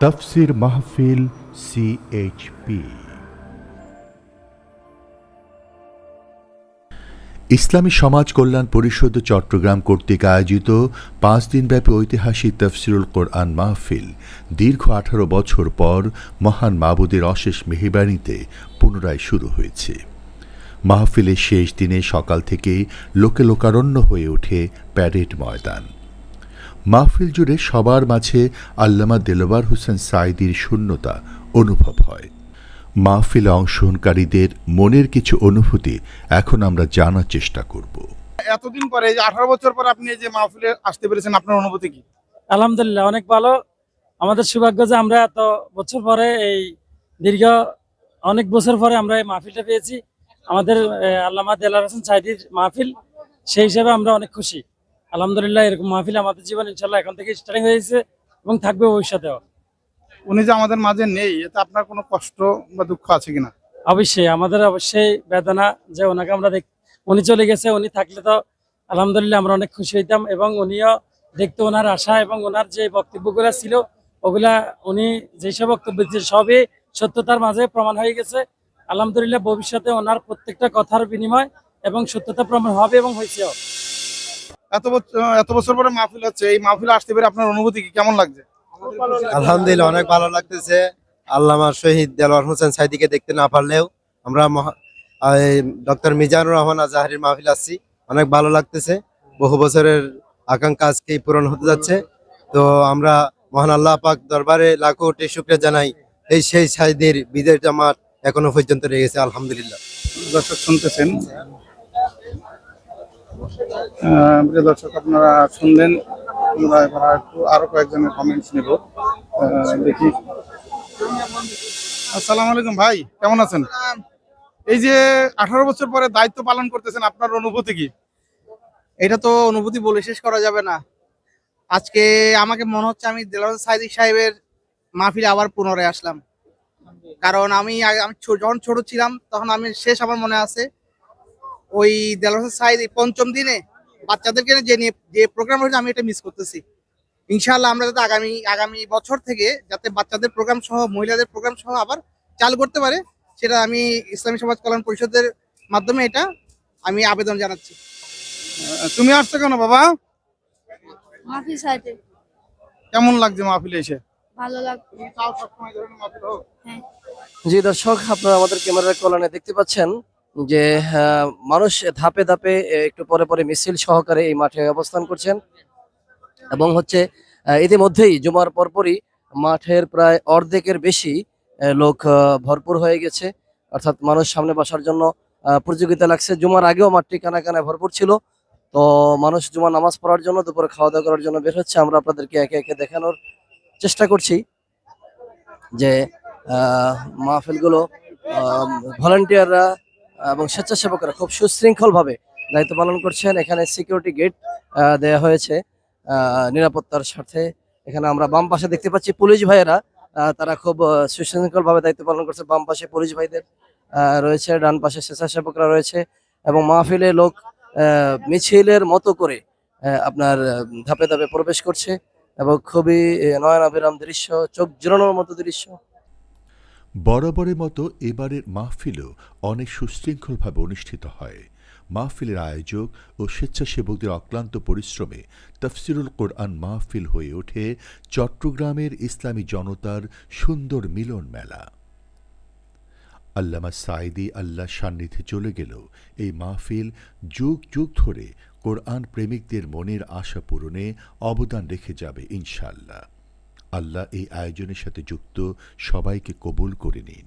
তফসির মাহফিল সিএইচপি ইসলামী সমাজ কল্যাণ পরিষদ চট্টগ্রাম কর্তৃক আয়োজিত পাঁচ দিনব্যাপী ঐতিহাসিক তফসিরুল কোরআন মাহফিল দীর্ঘ আঠারো বছর পর মহান মাবুদের অশেষ মেহবানিতে পুনরায় শুরু হয়েছে। মাহফিলের শেষ দিনে সকাল থেকে লোকে লোকারণ্য হয়ে ওঠে প্যারেড ময়দান। মাহফিল জুড়ে সবার মাঝে আল্লামা দেলোয়ার হোসেন সাইদির শূন্যতা অনুভব হয়। মাহফিলে অংশগ্রহণকারীদের মনের কিছু অনুভূতি এখন আমরা জানার চেষ্টা করব। এতদিন পরে এই যে আঠারো বছর পর আপনি এই যে মাহফিলে আসতে পেরেছেন আপনার অনুভূতি কি? আলহামদুলিল্লাহ অনেক ভালো। আমাদের সৌভাগ্য যে আমরা এত বছর পরে এই দীর্ঘ অনেক বছর পরে আমরা এই মাহফিলটা পেয়েছি। আমাদের আল্লামা দেলার হোসেন সাইদির মাহফিল সেই হিসাবে আমরা অনেক খুশি। আলহামদুলিল্লাহ এরকম মাহফিল আমাদের জীবন ইনশাল্লাহ এখন থেকে স্টার্টিং হয়েছে এবং থাকবে ভবিষ্যতেও। উনি যে আমাদের মাঝে নেই এতে আপনার কোনো কষ্ট বা দুঃখ আছে কিনা? অবশ্যই আমাদের অবশ্যই বেদনা যে ওনাকে আমরা দেখ উনি চলে গেছে উনি থাকলে তো আলহামদুলিল্লাহ আমরা অনেক খুশি হইতাম এবং উনিও দেখতে ওনার আশা এবং ওনার যে বক্তব্যগুলো ছিল ওগুলা উনি যেসব বক্তব্য সবই সত্যতার মাঝে প্রমাণ হয়ে গেছে। আলহামদুলিল্লাহ ভবিষ্যতে ওনার প্রত্যেকটা কথার বিনিময় এবং সত্যতা প্রমাণ হবে এবং হয়েছেও। এত বছর এত বছর পরে মাহফিল হচ্ছে এই মাহফিল আসতে পেরে আপনার অনুভূতি কি? কেমন লাগছে? আলহামদুলিল্লাহ অনেক ভালো লাগতেছে। আল্লামা শহীদ দেলোয়ার হোসেন সাইদিকে দেখতে না পারলেও আমরা ডক্টর মিজানুর রহমান আজাহারির মাহফিল আসছি। অনেক ভালো লাগতেছে। বহু বছরের আকাঙ্ক্ষা আজকেই পূরণ হতে যাচ্ছে। তো আমরা মহান আল্লাহ পাক দরবারে লাখো কোটি শুক্রিয়া জানাই। এই সেই সাইদের বিজয় জামাত এখনও পর্যন্ত রয়ে গেছে আলহামদুলিল্লাহ। দর্শক শুনতেছেন প্রিয় দর্শক আপনারা শুনলেন আমরা এবার একটু আরও কয়েকজনের কমেন্টস নেব। দেখি। আসসালামু আলাইকুম ভাই কেমন আছেন? এই যে আঠারো বছর পরে দায়িত্ব পালন করতেছেন আপনার অনুভূতি কি? এটা তো অনুভূতি বলে শেষ করা যাবে না। আজকে আমাকে মনে হচ্ছে আমি দেলাওয়ার সাইদি সাহেবের মাহফিলে আবার পুনরায় আসলাম। কারণ আমি আমি যখন ছোট ছিলাম তখন আমি শেষ আমার মনে আছে ওই দেলাওয়ার সাইদি পঞ্চম দিনে বাচ্চাদেরকে যে নিয়ে যে প্রোগ্রাম হয়েছে আমি এটা মিস করতেছি। ইনশাআল্লাহ আমরা যাতে আগামী আগামী বছর থেকে যাতে বাচ্চাদের প্রোগ্রাম সহ মহিলাদের প্রোগ্রাম সহ আবার চালু করতে পারে সেটা আমি ইসলামী সমাজ কল্যাণ পরিষদের মাধ্যমে এটা আমি আবেদন জানাচ্ছি। আহ, তুমি আসছো কেন বাবা? সাইডে কেমন লাগছে মাহফিলে এসে? ভালো হোক। হ্যাঁ। জি দর্শক আপনারা আমাদের ক্যামেরার কল্যাণে দেখতে পাচ্ছেন যে মানুষ ধাপে ধাপে একটু পরে পরে মিছিল সহকারে এই মাঠে অবস্থান করছেন। এবং হচ্ছে ইতিমধ্যেই জুমার পরপরই মাঠের প্রায় অর্ধেকের বেশি লোক ভরপুর হয়ে গেছে। অর্থাৎ মানুষ সামনে বসার জন্য প্রতিযোগিতা লাগছে। জুমার আগেও মাঠটি কানা কানায় ভরপুর ছিল। তো মানুষ জুমার নামাজ পড়ার জন্য, দুপুরে খাওয়া দাওয়া করার জন্য বের হচ্ছে। আমরা আপনাদেরকে একে একে দেখানোর চেষ্টা করছি যে মাহফিলগুলো ভলান্টিয়াররা এবং স্বেচ্ছাসেবকরা খুব সুশৃঙ্খল ভাবে দায়িত্ব পালন করছেন। এখানে সিকিউরিটি গেট দেয়া হয়েছে। নিরাপত্তার স্বার্থে। এখানে আমরা বাম পাশে দেখতে পাচ্ছি পুলিশ ভাইয়েরা। তারা খুব সুশৃঙ্খল ভাবে দায়িত্ব পালন করছে। বাম পাশে পুলিশ ভাইদের রয়েছে। ডান পাশে স্বেচ্ছাসেবকরা রয়েছে এবং মাহফিলে লোক মিছিলের মতো করে আপনার, ধাপে ধাপে প্রবেশ করছে এবং খুবই নয়নাভিরাম দৃশ্য, চোখ জোরানোর মতো দৃশ্য। বরাবরের মতো এবারের মাহফিলও অনেক সুশৃঙ্খলভাবে অনুষ্ঠিত হয়। মাহফিলের আয়োজক ও স্বেচ্ছাসেবকদের অক্লান্ত পরিশ্রমে তফসিরুল কোরআন মাহফিল হয়ে ওঠে চট্টগ্রামের ইসলামী জনতার সুন্দর মিলন মেলা। আল্লামা সাইদি আল্লাহ সান্নিধ্যে চলে গেলেও এই মাহফিল যুগ যুগ ধরে কোরআন প্রেমিকদের মনের আশা পূরণে অবদান রেখে যাবে ইনশাল্লাহ আল্লাহ এই আয়োজনের সাথে যুক্ত সবাইকে কবুল করে নিন।